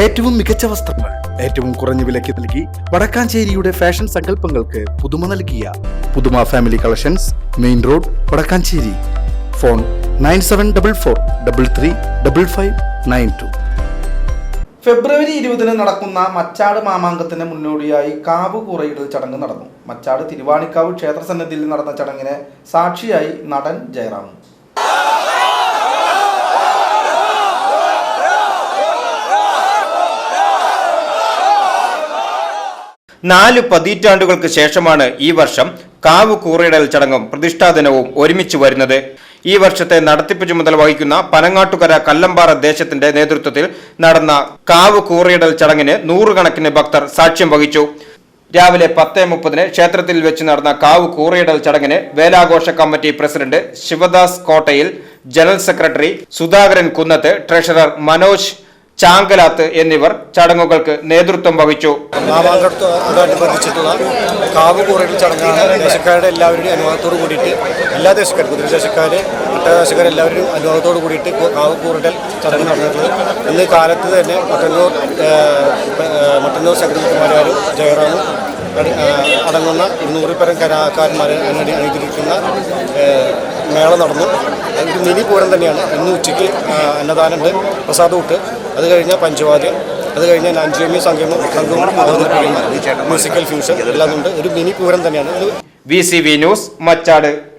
ഏറ്റവും മികച്ച വസ്ത്രങ്ങൾ ഏറ്റവും കുറഞ്ഞ വിലയ്ക്ക് നൽകി വടക്കാഞ്ചേരിയുടെ ഫാഷൻ സങ്കല്പങ്ങൾക്ക് പുതുമ നൽകിയ പുതുമ family collections main road Vadakkanchery. Phone nine seven double four double three double five nine two. February ഇരുപതിന് നടക്കുന്ന മച്ചാട് മാമാങ്കത്തിന് മുന്നോടിയായി കാവ് കൂറയിടൽ ചടങ്ങ് നടന്നു. മച്ചാട് തിരുവാണിക്കാവ് ക്ഷേത്രസന്നിധിയിൽ നടന്ന ചടങ്ങിന് സാക്ഷിയായി നടൻ ജയറാം. നാല് പതിറ്റാണ്ടുകൾക്ക് ശേഷമാണ് ഈ വർഷം കാവ് കൂറിയിടൽ ചടങ്ങും പ്രതിഷ്ഠാദിനവും ഒരുമിച്ച് വരുന്നത്. ഈ വർഷത്തെ നടത്തിപ്പ് ചുമതല വഹിക്കുന്ന പനങ്ങാട്ടുകര കല്ലമ്പാറ ദേശത്തിന്റെ നേതൃത്വത്തിൽ നടന്ന കാവ് കൂറിയിടൽ ചടങ്ങിന് നൂറുകണക്കിന് ഭക്തർ സാക്ഷ്യം വഹിച്ചു. രാവിലെ പത്ത് മുപ്പതിന് ക്ഷേത്രത്തിൽ വെച്ച് നടന്ന കാവ് കൂറിയിടൽ ചടങ്ങിന് വേലാഘോഷ committee president Shivadas Kottayil general secretary Sudhakaran Kunnath treasurer Manoj Chankalath എന്നിവർ ചടങ്ങുകൾക്ക് നേതൃത്വം വഹിച്ചു. മാമാങ്കത്തോടനുബന്ധിച്ചിട്ടുള്ള കാവ് കൂറയിൽ ചടങ്ങാണ് ദേശക്കാരുടെ എല്ലാവരുടെയും അനുവാദത്തോട് കൂടിയിട്ട് എല്ലാ ദേശക്കാരും കുതിരദേശക്കാർ മറ്റദേശക്കാർ എല്ലാവരും അനുവാദത്തോട് കൂടിയിട്ട് കാവ് കൂറയിൽ ചടങ്ങ് നടന്നിട്ടുള്ളത്. ഇന്ന് കാലത്ത് തന്നെ മട്ടന്നൂർ മട്ടന്നൂർ സെക്രട്ടറിമാരും ജയറാമും അടങ്ങുന്ന ഇരുന്നൂറിൽ പരം കലാകാരന്മാരെ അണിതിരിക്കുന്ന മേള നടന്നു. ഒരു മിനി പൂരം തന്നെയാണ്. ഇന്ന് ഉച്ചയ്ക്ക് അന്നദാനമുണ്ട്. പ്രസാദ് ഊട്ട് അത് കഴിഞ്ഞാൽ പഞ്ചവാദ്യം അത് കഴിഞ്ഞാൽ അഞ്ചുമി സംഗമം സംഗമം മ്യൂസിക്കൽ ഫ്യൂഷൻ എല്ലാം ഉണ്ട്. ഒരു മിനി പൂരം തന്നെയാണ്. V C V news Machad.